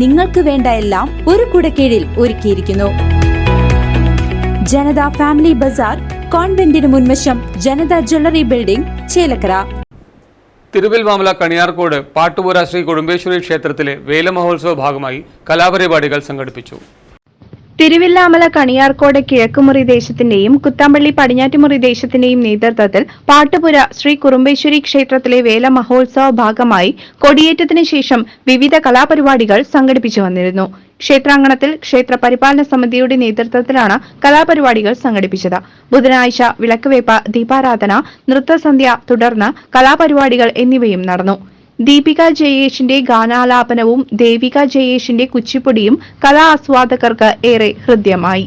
നിങ്ങൾക്ക് വേണ്ട എല്ലാം ഒരു കുടക്കീഴിൽ ഒരുക്കിയിരിക്കുന്നു. ജനത ഫാമിലി ബസാർ കോൺവെന്റിന് മുൻവശം ജനത ജ്വല്ലറി ബിൽഡിംഗ് ചേലക്കര. തിരുവൽവാമല കണിയാർക്കോട് പാട്ടുപുര ശ്രീ കുടുംബേശ്വരി ക്ഷേത്രത്തിലെ വേലമഹോത്സവ ഭാഗമായി കലാപരിപാടികൾ സംഘടിപ്പിച്ചു. തിരുവില്ലാമല കണിയാർക്കോട് കിഴക്കുമുറി ദേശത്തിന്റെയും കുത്താമ്പള്ളി പടിഞ്ഞാറ്റുമുറി ദേശത്തിന്റെയും നേതൃത്വത്തിൽ പാട്ടുപുര ശ്രീ കുറുമ്പേശ്വരി ക്ഷേത്രത്തിലെ വേല മഹോത്സവ ഭാഗമായി കൊടിയേറ്റത്തിന് ശേഷം വിവിധ കലാപരിപാടികൾ സംഘടിപ്പിച്ചു വന്നിരുന്നു. ക്ഷേത്രാങ്കണത്തിൽ ക്ഷേത്ര പരിപാലന സമിതിയുടെ നേതൃത്വത്തിലാണ് കലാപരിപാടികൾ സംഘടിപ്പിച്ചത്. ബുധനാഴ്ച വിളക്കുവേപ്പ ദീപാരാധന നൃത്തസന്ധ്യ തുടർന്ന് കലാപരിപാടികൾ എന്നിവയും നടന്നു. ദീപിക ജയേഷിന്റെ ഗാനാലാപനവും ദേവിക ജയേഷിന്റെ കുച്ചിപ്പുടിയും കലാ ആസ്വാദകർക്ക് ഏറെ ഹൃദ്യമായി.